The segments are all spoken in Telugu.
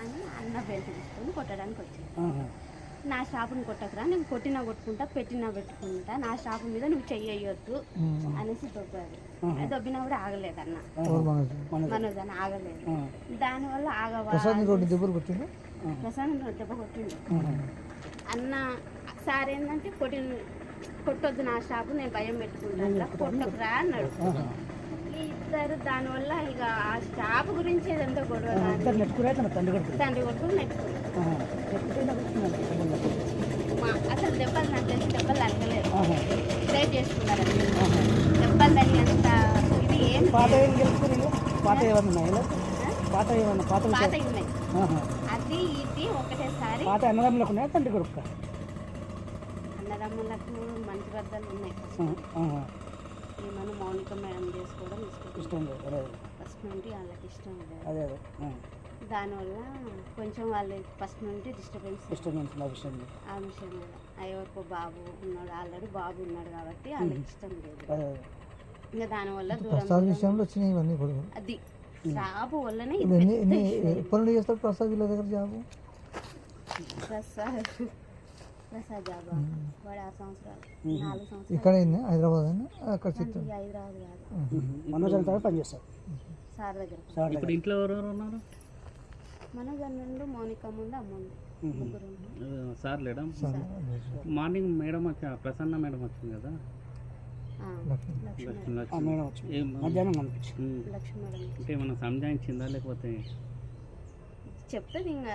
అని అన్న బెల్ట్ తీసుకొని కొట్టడానికి వచ్చింది. నా షాపుని కొట్టకురా నేను కొట్టినా కొట్టుకుంటా పెట్టినా పెట్టుకుంటా నా షాపు మీద నువ్వు చెయ్యొద్దు అనేసి దొబ్బాడు అది దొబ్బినా కూడా ఆగలేదు అన్న. మనోజ్. అని ఆగలేదు. దానివల్ల ఆగవా రెండు దెబ్బలు కొట్టిండు ప్రశాంత్ దెబ్బ కొట్టిండు. అన్న సార్ ఏంటంటే కొట్టి కొట్టొద్దు నా షాపు నేను భయం పెట్టుకుంటాను కొట్టకురా అన్నాడు. ఇద్దరు దానివల్ల ఇక ఆ షాపు గురించి ఏదంతా గొడవ నెట్టుకురా తండ్రి కొడుకు. తండ్రి కొడుకు. మా అసలు దెబ్బలు నాకు తెలిసి దెబ్బలు తగ్గలేదు. ప్రేర్ చేసుకున్నారు అంతే. దెబ్బలు అంత ఇది ఏం పాత ఏం గెలుచుకుని పాత ఏమన్నా ఉన్నాయా? పాత ఏమన్నా పాత పాత ఉన్నాయి. అది ఇది ఒకటేసారి పాత అన్నదమ్ములకు ఉన్నాయా? తండ్రి కొడుకు అన్నదమ్ములకు మంచి వద్దలు ఉన్నాయి. ఈమెను మౌనిక మేడం చేసుకోవడం ఇష్టం. ఇష్టం లేదు ఫస్ట్ నుండి వాళ్ళకి ఇష్టం లేదు. అదే అదే. ఆ. దానివల్ల కొంచెం వాళ్ళు ఫస్ట్ నుండి డిస్టర్బెన్స్. నుంచి నా విషయం. ఆ విషయం మీద ఎవరికో బాబు ఉన్నాడు ఆల్రెడీ బాబు ఉన్నాడు కాబట్టి వాళ్ళకి ఇష్టం లేదు. అదే అదే. ఇంకా దానివల్ల ప్రసాద్ విషయంలో వచ్చినాయి ఇవన్నీ కూడా. అది. షాపు వల్లనే. ఎప్పటి నుండి చేస్తాడు ప్రసాద్ వీళ్ళ దగ్గర జాబు? ప్రసాద్. ప్రసాద్ జాబా వాడు ఆరు సంవత్సరాలు నాలుగు సంవత్సరాలు. ఇక్కడ హైదరాబాద్ అక్కడ చిత్తూరు. హైదరాబాద్. కాదు మనోజ్ అంతా పనిచేస్తారు సార్ దగ్గర. సార్ ఇప్పుడు ఇంట్లో ఎవరెవరు ఉన్నారు? మనోజ్ నుండి మౌనిక ముందు అమ్మ ఉంది ముగ్గురు సార్ లేడా? మార్నింగ్ మేడం వచ్చి ప్రసన్న మేడం వచ్చింది కదా? ఆ, లక్ష్మి. లక్ష్మీ లక్ష్మి. ఆ లక్ష్మి మేడం వచ్చి ఏం మధ్యాహ్నం కనిపించింది ఉమ్. లక్ష్మీ మేడం. అంటే ఏమన్నా సంజాయించిందా లేకపోతే? చెప్తుంది ఇంకా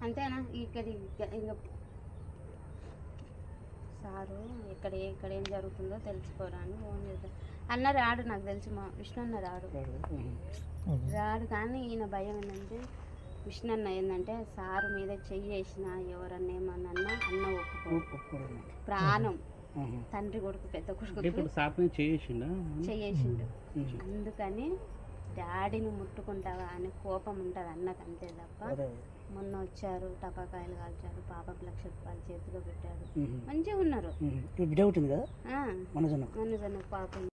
అంతేనా? ఇక్కడ ఇక- ఇంకా సారు ఎక్కడ ఎక్కడ ఏం జరుగుతుందో తెలుసుకోరా అని ఫోన్ చేద్దాం అన్న రాడు నాకు తెలిసి మా విష్ణు అన్న రాడు. రాడు కానీ ఈయన భయం ఏంటంటే విష్ణు అన్న ఏంటంటే సారు మీద చెయ్యి వేసిన ఎవరన్నా ఏమన్నా అన్నా అన్న ఒప్పుకో ప్రాణం. తండ్రి కొడుకు పెద్ద కొడుకు చేసిండా. అందుకని డాడీని ముట్టుకుంటావా అనే కోపం ఉంటుంది అన్నకు అంతే తప్ప. మొన్న వచ్చారు టపాకాయలు కాల్చారు పాపకు లక్ష రూపాయలు చేతిలో పెట్టాడు. ఉమ్. మంచిగా ఉన్నారు. కదా? అన్న పాపం.